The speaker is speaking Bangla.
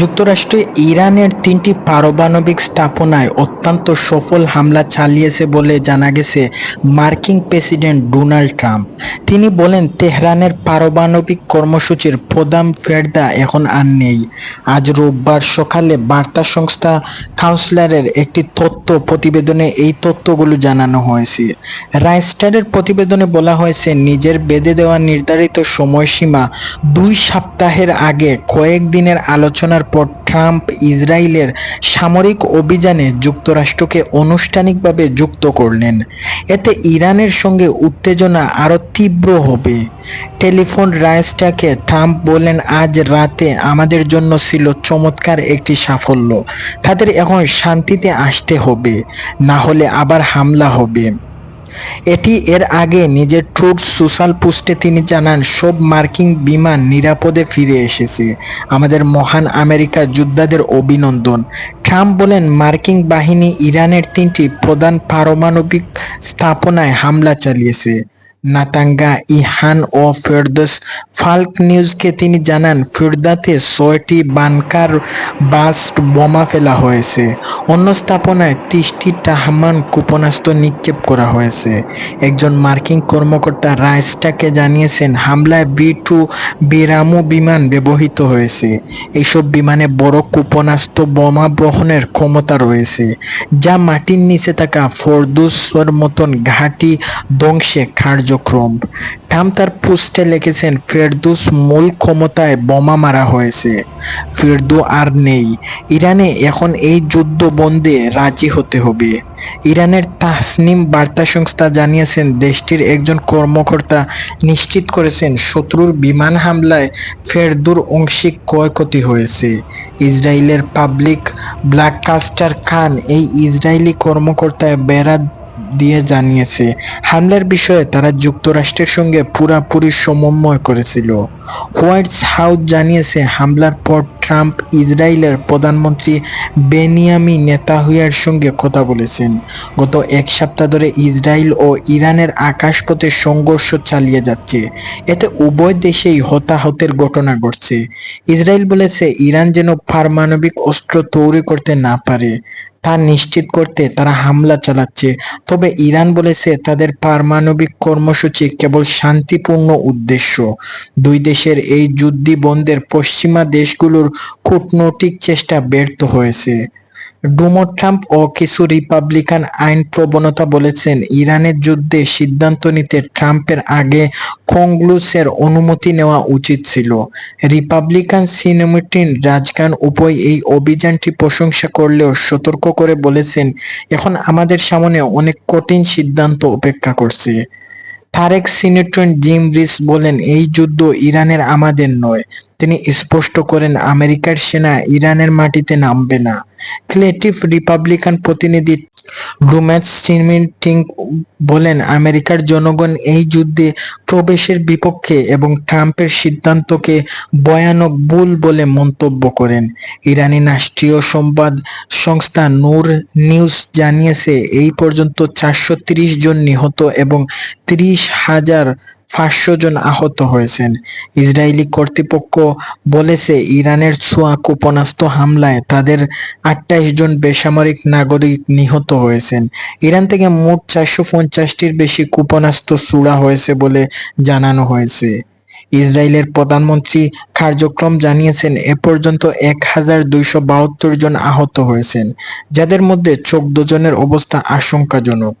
যুক্তরাষ্ট্র ইরানের তিনটি পারমাণবিক স্থাপনায় অত্যন্ত সফল হামলা চালিয়েছে বলে জানা গেছে মার্কিন প্রেসিডেন্ট ডোনাল্ড ট্রাম্প। তিনি বলেন, তেহরানের পারমাণবিক কর্মসূচির প্রধান ফেরদা এখন আর নেই। আজ রোববার সকালে বার্তা সংস্থা কাউন্সিলরের একটি তথ্য প্রতিবেদনে এই তথ্যগুলো জানানো হয়েছে। রাইস্টারের প্রতিবেদনে বলা হয়েছে, নিজের বেঁধে দেওয়া নির্ধারিত সময়সীমা দুই সপ্তাহের আগে কয়েকদিনের আলোচনার পর ট্রাম্প ইসরায়েলের সামরিক অভিযানে যুক্তরাষ্ট্রকে আনুষ্ঠানিকভাবে যুক্ত করলেন। এতে ইরানের সঙ্গে উত্তেজনা আরও তীব্র হবে। টেলিফোন রাইসটাকে ট্রাম্প বলেন আজ রাতে আমাদের জন্য ছিল চমৎকার একটি সাফল্য। তাদের এখন শান্তিতে আসতে হবে। না হলে আবার হামলা হবে। এটি এর আগে নিজের ট্রুথ সোশ্যাল পোস্টে তিনি জানান, সব মার্কিন বিমান নিরাপদে ফিরে এসেছে। আমাদের মহান আমেরিকা যোদ্ধাদের অভিনন্দন। ট্রাম্প বলেন, মার্কিন বাহিনী ইরানের তিনটি প্রধান পারমাণবিক স্থাপনায় হামলা চালিয়েছে। নাতাঙ্গা ইহান ও ফেরদোস ফাল্ক নিউজকে তিনি জানান, ফেরদাতে ছয়টি বানকার বাস্ট বোমা ফেলা হয়েছে। অন্য স্থাপনায় তিরিশটি টাহমান ক্ষেপণাস্ত্র নিক্ষেপ করা হয়েছে। একজন মার্কিন কর্মকর্তা রাইসটাকে জানিয়েছেন, হামলায় বি টু বিরামু বিমান ব্যবহৃত হয়েছে। এইসব বিমানে বড় ক্ষেপণাস্ত্র বোমা বহনের ক্ষমতা রয়েছে, যা মাটির নিচে থাকা ফরদুসর মতন ঘাঁটি ধ্বংসে কার্যক্রম। ট্রাম্প তার পোস্টে লিখেছেন, ফেরদুস মূল ক্ষমতায় বোমা মারা হয়েছে। ফেরদু আর নেই। ইরানে এখন এই যুদ্ধ বন্ধে রাজি হতে হবে। ইরানের তাসনিম বার্তা সংস্থা জানিয়েছেন, দেশটির একজন কর্মকর্তা নিশ্চিত করেছেন, শত্রুর বিমান হামলায় ফেরদুর অংশিক ক্ষয়ক্ষতি হয়েছে। ইসরায়েলের পাবলিক ব্ল্যাককাস্টার খান, এই ইসরায়েলি কর্মকর্তায় বেড়া দিয়ে জানিয়েছে। হামলার বিষয়ে তারা যুক্তরাষ্ট্রের সঙ্গে পুরাপুরি সমন্বয় করেছিল। হোয়াইট হাউস জানিয়েছে, হামলার পর ট্রাম্প ইসরায়েলের প্রধানমন্ত্রী বেনিয়ামি নেতাহুয়ার সঙ্গে কথা বলেছেন। গত এক সপ্তাহ ধরে ইসরায়েল ও ইরানের আকাশপথে সংঘর্ষ চালিয়ে যাচ্ছে। এতে উভয় দেশেই হতাহতের ঘটনা ঘটছে। ইসরায়েল বলেছে, ইরান যেন পারমাণবিক অস্ত্র তৈরি করতে না পারে। তা নিশ্চিত করতে তারা হামলা চালাচ্ছে। তবে ইরান বলেছে, তাদের পারমাণবিক কর্মসূচি কেবল শান্তিপূর্ণ উদ্দেশ্য। দুই দেশের এই যুদ্ধি বন্ধের পশ্চিমা দেশগুলোর কূটনৈতিক চেষ্টা ব্যর্থ হয়েছে। ডোনাল্ড ট্রাম্প ও কিছু রিপাবলিকান আইন প্রবণতা বলেছেন, ইরানের যুদ্ধে সিদ্ধান্ত নিতে ট্রাম্পের আগে কংগ্রেসের অনুমতি নেওয়া উচিত ছিল। রিপাবলিকান সিনেমেটিন রাজগান উভয় এই অভিযানটি প্রশংসা করলেও সতর্ক করে বলেছেন, এখন আমাদের সামনে অনেক কঠিন সিদ্ধান্ত অপেক্ষা করছে। তারেক সিনেটন জিম রিস বলেন, এই যুদ্ধ ইরানের আমাদের নয় তিনি স্পষ্ট করেন, আমেরিকার সেনা ইরানের মাটিতে নামবে না। ক্রিয়েটিভ রিপাবলিকান প্রতিনিধি রুম্যাট সিমিটিং বলেন, আমেরিকার জনগণ এই যুদ্ধে প্রবেশের বিপক্ষে এবং ট্রাম্পের সিদ্ধান্তকে ভয়ানক ভুল বলে মন্তব্য করেন। ইরানি রাষ্ট্রীয় সংবাদ সংস্থা নূর নিউজ জানিয়েছে, এই পর্যন্ত চারশো জন নিহত এবং ত্রিশ হাজার পাঁচশো জন আহত হয়েছেন। ইসরায়েলি কর্তৃপক্ষ বলেছে, ইরানের ছোঁয়া ক্ষেপণাস্ত্র হামলায় তাদের আটাইশ জন বেসামরিক নাগরিক নিহত হয়েছেন। ইরান থেকে মোট চারশো পঞ্চাশটির বেশি ক্ষেপণাস্ত্র ছোড়া হয়েছে বলে জানানো হয়েছে। ইসরায়েলের প্রধানমন্ত্রী কার্যক্রম জানিয়েছেন, এ পর্যন্ত এক হাজার দুইশো বাহাত্তর জন আহত হয়েছেন, যাদের মধ্যে চোদ্দ জনের অবস্থা আশঙ্কাজনক।